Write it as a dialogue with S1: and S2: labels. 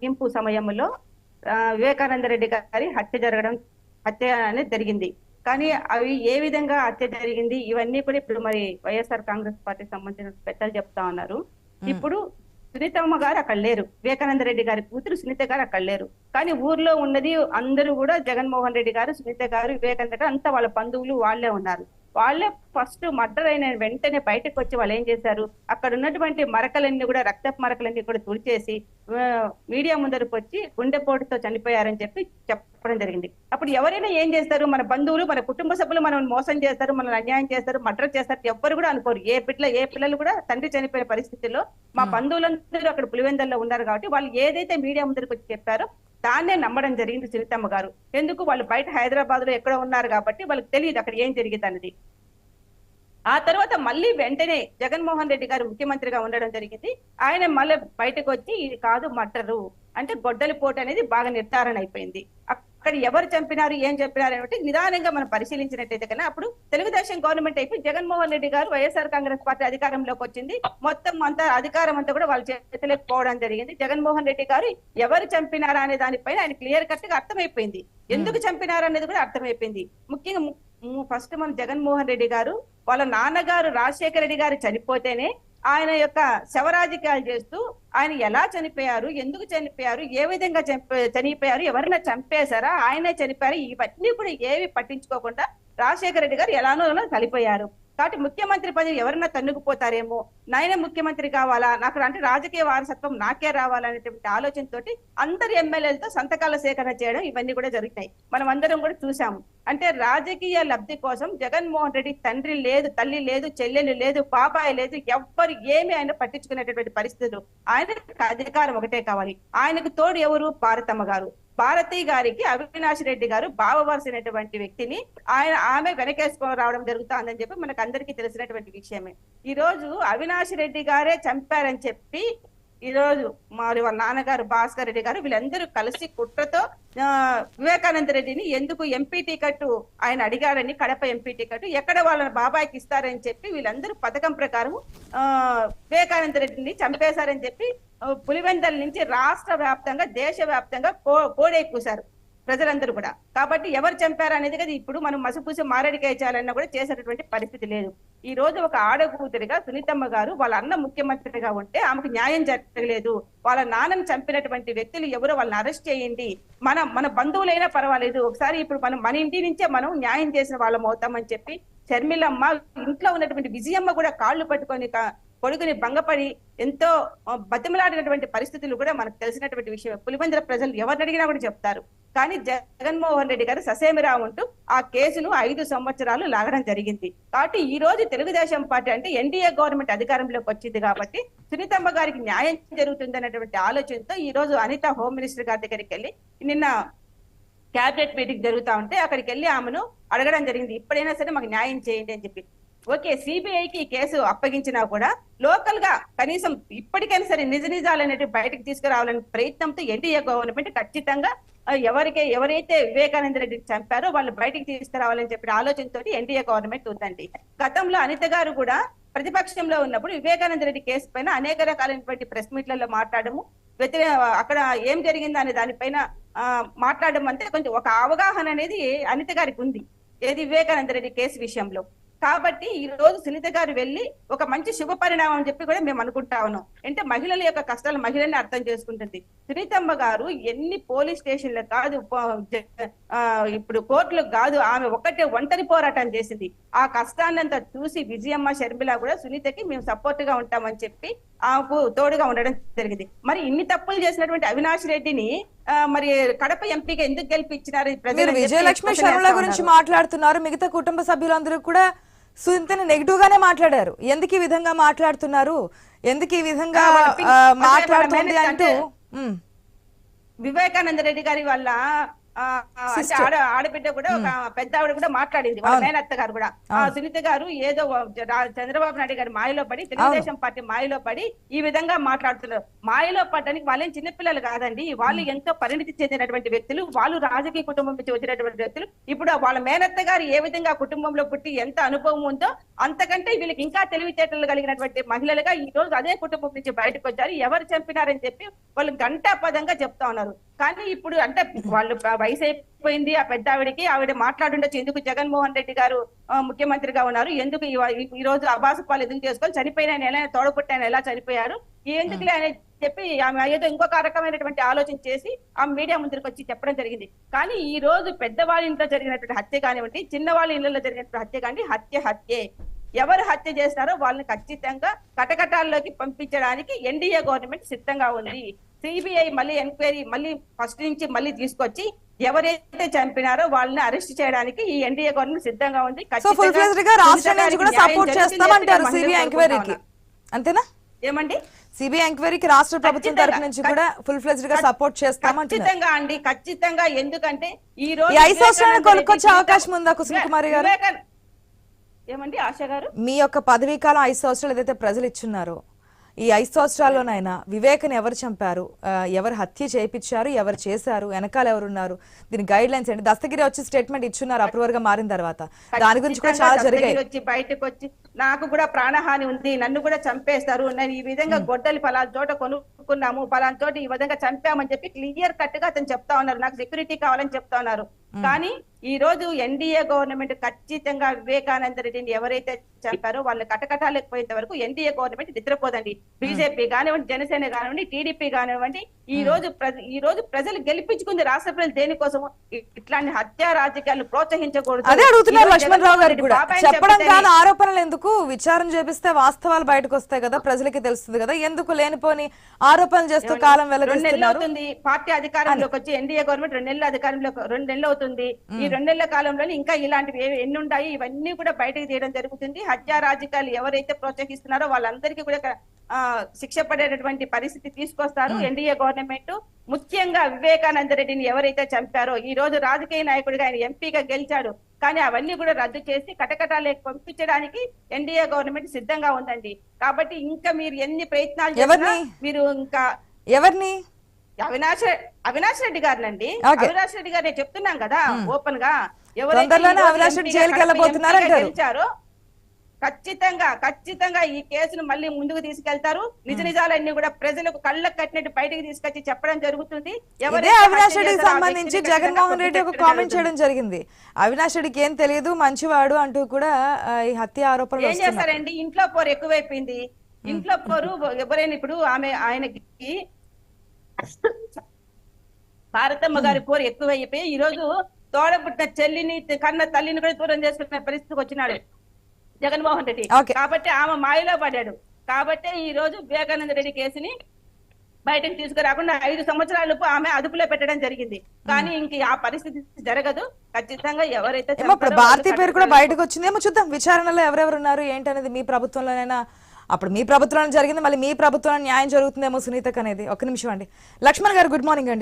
S1: ముగింపు సమయంలో ఆ, వివేకానంద రెడ్డి గారి హత్య జరగడం హత్య అనేది జరిగింది. కానీ అవి ఏ విధంగా హత్య జరిగింది ఇవన్నీ కూడా ఇప్పుడు మరి వైఎస్ఆర్ కాంగ్రెస్ పార్టీకి సంబంధించిన పెద్దలు చెప్తా ఉన్నారు. ఇప్పుడు సునీతమ్మ గారు అక్కడ లేరు. వివేకానంద రెడ్డి గారి కూతురు సునీత గారు అక్కడ లేరు. కానీ ఊర్లో ఉన్నది అందరూ కూడా జగన్మోహన్ రెడ్డి గారు సునీత గారు వివేకానంద గారు అంతా వాళ్ళ బంధువులు వాళ్ళే ఉన్నారు. వాళ్ళే ఫస్ట్ మర్డర్ అయిన వెంటనే బయటకు వచ్చి వాళ్ళు ఏం చేశారు? అక్కడ ఉన్నటువంటి మరకలన్నీ కూడా రక్తపు మరకలన్నీ కూడా తుడిచేసి మీడియా ముందరకు వచ్చి గుండెపోటుతో చనిపోయారని చెప్పి చెప్ చెప్పడం జరిగింది. అప్పుడు ఎవరైనా ఏం చేస్తారు? మన బంధువులు మన కుటుంబ సభ్యులు మనం మోసం చేస్తారు మనల్ని అన్యాయం చేస్తారు మర్డర్ చేస్తారు ఎవ్వరు కూడా అనుకోరు. ఏ బిడ్డ ఏ పిల్లలు కూడా తండ్రి చనిపోయిన పరిస్థితుల్లో మా బంధువులందరూ అక్కడ పులివెందల్లో ఉన్నారు కాబట్టి వాళ్ళు ఏదైతే మీడియా ముందరకు వచ్చి చెప్పారో దాన్నే నమ్మడం జరిగింది సునీతమ్మ గారు. ఎందుకు? వాళ్ళు బయట హైదరాబాద్లో ఎక్కడో ఉన్నారు కాబట్టి వాళ్ళకి తెలియదు అక్కడ ఏం జరిగింది అన్నది. ఆ తర్వాత మళ్ళీ వెంటనే జగన్మోహన్ రెడ్డి గారు ముఖ్యమంత్రిగా ఉండడం జరిగింది. ఆయన మళ్ళీ బయటకు వచ్చి ఇది కాదు మట్టరు అంటే గొడ్డలి పోటు అనేది బాగా నిర్ధారణ అయిపోయింది. అక్కడ ఎవరు చంపినారు ఏం చెప్పినారు అంటే నిదానంగా మనం పరిశీలించినట్టయితే కన్నా అప్పుడు తెలుగుదేశం గవర్నమెంట్ అయిపోయి జగన్మోహన్ రెడ్డి గారు వైఎస్ఆర్ కాంగ్రెస్ పార్టీ అధికారంలోకి వచ్చింది. మొత్తం అంతా అధికారం అంతా కూడా వాళ్ళ చేతిలోకి పోవడం జరిగింది. జగన్మోహన్ రెడ్డి గారు ఎవరు చంపినారా అనే దానిపైన ఆయన క్లియర్ కట్గా అర్థమైపోయింది. ఎందుకు చంపినారు అనేది కూడా అర్థమైపోయింది. ముఖ్యంగా ఫస్ట్ మన జగన్మోహన్ రెడ్డి గారు వాళ్ళ నాన్నగారు రాజశేఖర రెడ్డి గారు చనిపోతేనే ఆయన యొక్క శవరాజకీయాలు చేస్తూ ఆయన ఎలా చనిపోయారు ఎందుకు చనిపోయారు ఏ విధంగా చంప- చనిపోయారు ఎవరైనా చంపేశారా ఆయనే చనిపోయారు ఇవన్నీ కూడా ఏవి పట్టించుకోకుండా రాజశేఖర రెడ్డి గారు ఎలానో కలిపోయారు కాబట్టి ముఖ్యమంత్రి పదవి ఎవరైనా తన్నుకుపోతారేమో నాయన ముఖ్యమంత్రి కావాలా నాకు అంటే రాజకీయ వారసత్వం నాకే రావాలనేటువంటి ఆలోచనతోటి అందరి ఎమ్మెల్యేలతో సంతకాల సేకరణ చేయడం ఇవన్నీ కూడా జరుగుతాయి. మనం అందరం కూడా చూసాము అంటే రాజకీయ లబ్ధి కోసం జగన్మోహన్ రెడ్డి తండ్రి లేదు తల్లి లేదు చెల్లెలు లేదు బాబాయ్ లేదు ఎవ్వరు ఏమి ఆయన పట్టించుకునేటటువంటి పరిస్థితులు. ఆయన అధికారం ఒకటే కావాలి. ఆయనకు తోడు ఎవరు? భారతమ్మ గారు. భారతి గారికి అవినాష్ రెడ్డి గారు బావవలసినటువంటి వ్యక్తిని ఆయన ఆమె వెనకేసుకొని రావడం జరుగుతుందని చెప్పి మనకు అందరికీ తెలిసినటువంటి విషయమే. ఈ రోజు అవినాష్ రెడ్డి గారే చంపారని చెప్పి ఈ రోజు మరి వాళ్ళ నాన్నగారు భాస్కర్ రెడ్డి గారు వీళ్ళందరూ కలిసి కుట్రతో వివేకానంద రెడ్డిని ఎందుకు ఎంపీ టికెట్ ఆయన అడిగారని కడప ఎంపీ టికెట్ ఎక్కడ వాళ్ళ బాబాయ్కి ఇస్తారని చెప్పి వీళ్ళందరూ పథకం ప్రకారం వివేకానంద రెడ్డిని చంపేశారని చెప్పి పులివెందల నుంచి రాష్ట్ర వ్యాప్తంగా దేశ వ్యాప్తంగా కో కోడై ప్రజలందరూ కూడా. కాబట్టి ఎవరు చంపారు అనేది కదా ఇప్పుడు మనం మసిపూసి మారేడికాయ చేయాలన్నా కూడా చేసేటటువంటి పరిస్థితి లేదు. ఈ రోజు ఒక ఆడకూతురిగా సునీతమ్మ గారు వాళ్ళ అన్న ముఖ్యమంత్రిగా ఉంటే ఆమెకు న్యాయం జరగలేదు. వాళ్ళ నాన్నను చంపినటువంటి వ్యక్తులు ఎవరో వాళ్ళని అరెస్ట్ చేయండి. మన మన బంధువులైనా పర్వాలేదు. ఒకసారి ఇప్పుడు మనం మన ఇంటి నుంచే మనం న్యాయం చేసిన వాళ్ళం అవుతామని చెప్పి షర్మిలమ్మ ఇంట్లో ఉన్నటువంటి విజయమ్మ కూడా కాళ్ళు పట్టుకొని కొడుకుని భంగపడి ఎంతో బతిమలాడినటువంటి పరిస్థితులు కూడా మనకు తెలిసినటువంటి విషయం పులివెందుల ప్రజలు ఎవరిని అడిగినా కూడా చెప్తారు. కానీ జగన్మోహన్ రెడ్డి గారు ససేమిరా ఉంటూ ఆ కేసును ఐదు సంవత్సరాలు లాగడం జరిగింది. కాబట్టి ఈ రోజు తెలుగుదేశం పార్టీ అంటే ఎన్డీఏ గవర్నమెంట్ అధికారంలోకి వచ్చింది కాబట్టి సునీతమ్మ గారికి న్యాయం జరుగుతుందన్నటువంటి ఆలోచనతో ఈ రోజు అనిత హోమ్ మినిస్టర్ గారి దగ్గరికి వెళ్ళి నిన్న క్యాబినెట్ మీటింగ్ జరుగుతా ఉంటే అక్కడికి వెళ్ళి ఆమెను అడగడం జరిగింది. ఇప్పుడైనా సరే మాకు న్యాయం చేయండి అని చెప్పి ఓకే సిబిఐకి ఈ కేసు అప్పగించినా కూడా లోకల్గా కనీసం ఇప్పటికైనా సరే నిజ నిజాలు అనేటివి బయటకు తీసుకురావాలనే ప్రయత్నంతో ఎన్డీఏ గవర్నమెంట్ ఖచ్చితంగా ఎవరికే ఎవరైతే వివేకానంద రెడ్డిని చంపారో వాళ్ళు బయటకు తీసుకురావాలని చెప్పిన ఆలోచనతో ఎన్డీఏ గవర్నమెంట్ ఉందండి. గతంలో అనిత గారు కూడా ప్రతిపక్షంలో ఉన్నప్పుడు వివేకానంద రెడ్డి కేసు పైన అనేక రకాలైనటువంటి ప్రెస్ మీట్లలో మాట్లాడము వ్యతిరే అక్కడ ఏం జరిగింది అనే దానిపైన మాట్లాడడం అంటే కొంచెం ఒక అవగాహన అనేది అనిత గారికి ఉంది. ఏది వివేకానంద రెడ్డి కేసు విషయంలో? కాబట్టి ఈ రోజు సునీత గారు వెళ్ళి ఒక మంచి శుభ పరిణామం అని చెప్పి కూడా మేము అనుకుంటా ఉన్నాం. అంటే మహిళల యొక్క కష్టాలు మహిళల్ని అర్థం చేసుకుంటుంది. సునీతమ్మ గారు ఎన్ని పోలీస్ స్టేషన్లు కాదు ఇప్పుడు కోర్టులకు కాదు ఆమె ఒక్కటే ఒంటరి పోరాటం చేసింది. ఆ కష్టాన్నంతా చూసి విజయమ్మ షర్మిల కూడా సునీతకి మేము సపోర్ట్గా ఉంటామని చెప్పి ఆమెకు తోడుగా ఉండడం జరిగింది. మరి ఇన్ని తప్పులు చేసినటువంటి అవినాష్ రెడ్డిని మరి కడప ఎంపీగా ఎందుకు గెలిపించినారు
S2: విజయలక్ష్మి శర్మల గురించి. మాట్లాడుతున్నారు. మిగతా కుటుంబ సభ్యులందరూ కూడా సునీతని నెగిటివ్ గానే మాట్లాడారు. ఎందుకు ఈ విధంగా మాట్లాడుతున్నారు? ఎందుకు ఈ విధంగా మాట్లాడుతుంది అంటూ
S1: వివేకానంద రెడ్డి గారి అంటే ఆడ ఆడబిడ్డ కూడా ఒక పెద్ద ఆవిడ కూడా మాట్లాడింది వాళ్ళ మేనత్త గారు కూడా. ఆ సునీత గారు ఏదో చంద్రబాబు నాయుడు గారి మాయలో పడి తెలుగుదేశం పార్టీ మాయలో పడి ఈ విధంగా మాట్లాడుతున్నారు. మాయలో పడడానికి వాళ్ళేం చిన్నపిల్లలు కాదండి. వాళ్ళు ఎంతో పరిణితి చెందినటువంటి వ్యక్తులు. వాళ్ళు రాజకీయ కుటుంబం నుంచి వచ్చినటువంటి వ్యక్తులు. ఇప్పుడు వాళ్ళ మేనత్త గారు ఏ విధంగా కుటుంబంలో పుట్టి ఎంత అనుభవం ఉందో అంతకంటే వీళ్ళకి ఇంకా తెలివితేటలు కలిగినటువంటి మహిళలుగా ఈ రోజు అదే కుటుంబం నుంచి బయటకు వచ్చారు. ఎవరు చంపినారని చెప్పి వాళ్ళు గంటాపదంగా చెప్తా ఉన్నారు. కానీ ఇప్పుడు అంటే వాళ్ళు ప- వయసు అయిపోయింది ఆ పెద్ద ఆవిడకి ఆవిడ మాట్లాడుండొచ్చు ఎందుకు జగన్మోహన్ రెడ్డి గారు ముఖ్యమంత్రిగా ఉన్నారు? ఎందుకు ఈ రోజు అబాసు పాలు ఎందుకు చేసుకోవాలి చనిపోయిన ఆయన ఎలా తోడపుట్టిన ఎలా చనిపోయారు? ఎందుకులే అని చెప్పి ఆమె ఏదో ఇంకొక రకమైనటువంటి ఆలోచన చేసి ఆ మీడియా ముందుకు వచ్చి చెప్పడం జరిగింది. కానీ ఈ రోజు పెద్దవాళ్ళ ఇంట్లో జరిగినటువంటి హత్య కానివ్వండి చిన్నవాళ్ళ ఇళ్ళలో జరిగినటువంటి హత్య కానీ హత్య హత్యే. ఎవరు హత్య చేస్తారో వాళ్ళని ఖచ్చితంగా కటకటాల్లోకి పంపించడానికి ఎన్డీఏ గవర్నమెంట్ సిద్ధంగా ఉంది. సిబిఐ మళ్ళీ ఎంక్వైరీ మళ్ళీ ఫస్ట్ నుంచి మళ్ళీ తీసుకొచ్చి ఎవరైతే చంపినారో వాళ్ళని అరెస్ట్ చేయడానికి ఈ ఎన్డీఏ గవర్నమెంట్ సిద్ధంగా ఉంది.
S2: అంతేనా?
S1: ఏమండి?
S2: సిబిఐ ఎంక్వైరీకి రాష్ట్ర ప్రభుత్వం. తరపు నుంచి కూడా ఫుల్ ఫ్లెజ్డ్గా సపోర్ట్ చేస్తామంటున్నారు.
S1: ఖచ్చితంగా అండి. ఖచ్చితంగా ఎందుకంటే ఈ రోజు
S2: ఐదు సంవత్సరాలను
S1: వివేకానంద
S2: కొనుక్కొచ్చే అవకాశం ఉందా కుసుమ కుమారి గారు?
S1: ఏమండి ఆశ గారు?
S2: మీ యొక్క పదవీ కాలం ఐదు సంవత్సరాలు ఏదైతే ప్రజలు ఇచ్చున్నారో ఈ ఐదు సంవత్సరాల్లోనైనా వివేకని ఎవరు చంపారు? ఎవరు హత్య చేయించారు? ఎవరు చేశారు? వెనకాల ఎవరున్నారు? దీని గైడ్ లైన్స్ ఏంటి? దస్తగిరి వచ్చి స్టేట్మెంట్ ఇచ్చున్నారు అప్రూవర్గా మారిన తర్వాత. దాని గురించి కూడా చాలా జరిగాయి.
S1: దస్తగిరి వచ్చి బయటకు వచ్చి నాకు కూడా ప్రాణహాని ఉంది నన్ను కూడా చంపేస్తారు నేను ఈ విధంగా గొడ్డలి పలానా చోట కొనుక్కున్నాము పలానా చోట ఈ విధంగా చంపామని చెప్పి క్లియర్ కట్గా అతను చెప్తా ఉన్నారు. నాకు సెక్యూరిటీ కావాలని చెప్తా ఉన్నారు. కానీ ఈ రోజు ఎన్డీఏ గవర్నమెంట్ ఖచ్చితంగా వివేకానంద రెడ్డిని ఎవరైతే చంపారో వాళ్ళు కటకటాలకు పోయేంత వరకు ఎన్డీఏ గవర్నమెంట్ నిద్రపోదండి. బీజేపీ కానివ్వండి జనసేన కానివ్వండి టీడీపీ కానివ్వండి ఈ రోజు ఈ రోజు ప్రజలు గెలిపించుకుంది రాష్ట్ర ప్రజలు దేనికోసం ఇట్లాంటి హత్యా రాజకీయాలు ప్రోత్సహించకూడదు.
S2: అదే అడుగుతున్నారు లక్ష్మణ్ రావు గారికి కూడా. చెప్పడం ఆరోపణలు ఎందుకు? విచారణ చేపిస్తే వాస్తవాలు బయటకు వస్తాయి కదా ప్రజలకి తెలుస్తుంది కదా. ఎందుకు లేనిపోని ఆరోపణలు చేస్తూ కాలం
S1: రెండు నెలలు
S2: వెల్లడిస్తున్నారు
S1: అవుతుంది. పార్టీ అధికారంలోకి వచ్చి ఎన్డీఏ గవర్నమెంట్ రెండు నెలల అధికారంలో రెండు నెలలు అవుతుంది ఈ రెండు నెలల కాలంలో ఇంకా ఇలాంటివి ఎన్ని ఉన్నాయి ఇవన్నీ కూడా బయటకు తీయడం జరుగుతుంది. హత్యా రాజకీయాలు ఎవరైతే ప్రోత్సహిస్తున్నారో వాళ్ళందరికీ కూడా శిక్ష పడేటటువంటి పరిస్థితి తీసుకొస్తారు. NDA government. ముఖ్యంగా వివేకానంద రెడ్డిని ఎవరైతే చంపారో ఈ రోజు రాజకీయ నాయకుడిగా ఆయన ఎంపీగా గెలిచాడు. కానీ అవన్నీ కూడా రద్దు చేసి కటకటాలకు పంపించడానికి ఎన్డీఏ గవర్నమెంట్ సిద్ధంగా ఉందండి. కాబట్టి ఇంకా మీరు ఎన్ని ప్రయత్నాలు చేసినా? మీరు ఇంకా
S2: ఎవరిని?
S1: అవినాష్ అవినాష్ రెడ్డి గారినండి. అవినాష్ రెడ్డి గారు నేను చెప్తున్నాం కదా ఓపెన్గా. ఎవరైతే
S2: అవినాష్ రెడ్డి జైలుకి వెళ్ళబోతున్నారు.
S1: గెలిచారో ఖచ్చితంగా ఖచ్చితంగా ఈ కేసును మళ్ళీ ముందుకు తీసుకెళ్తారు. నిజ నిజాలన్నీ కూడా ప్రజలకు కళ్ళకు కట్టినట్టు బయటకు తీసుకొచ్చి చెప్పడం జరుగుతుంది.
S2: అవినాష్ రెడ్డికి సంబంధించి జగన్మోహన్ రెడ్డి ఒక కామెంట్. చేయడం జరిగింది. అవినాష్ రెడ్డికి ఏం తెలియదు మంచివాడు అంటూ కూడా ఈ హత్య ఆరోపణలు
S1: ఏం చేస్తారండి? ఇంట్లో పోరు ఎక్కువైపోయింది. ఇంట్లో పోరు ఎవరైనా ఇప్పుడు ఆమె ఆయనకి భారతమ్మ గారి పోరు ఎక్కువైపోయి ఈ రోజు తోడబుట్టిన చెల్లిని కన్న తల్లిని కూడా దూరం చేసుకునే పరిస్థితికి వచ్చినాడు జగన్మోహన్ రెడ్డి. కాబట్టి ఆమె మాయలో పడ్డాడు. కాబట్టి ఈ రోజు వివేకానంద రెడ్డి కేసుని బయటకు తీసుకురాకుండా ఐదు సంవత్సరాలకు ఆమె అదుపులో పెట్టడం జరిగింది. కానీ ఇంక ఆ పరిస్థితి జరగదు. ఖచ్చితంగా ఎవరైతే
S2: ఏమో ఇప్పుడు
S1: చంపారో
S2: భారతీ
S1: వాళ్ళు
S2: పేరు కూడా బయటకు వచ్చింది. ఏమో చూద్దాం విచారణలో ఎవరెవరు ఉన్నారు ఏంటనేది మీ ప్రభుత్వంలోనైనా అప్పుడు మీ ప్రభుత్వంలో జరిగింది మళ్ళీ మీ ప్రభుత్వం న్యాయం జరుగుతుందేమో సునీతకు అనేది. ఒక నిమిషం అండి. లక్ష్మణ్ గారు గుడ్ మార్నింగ్ అండి.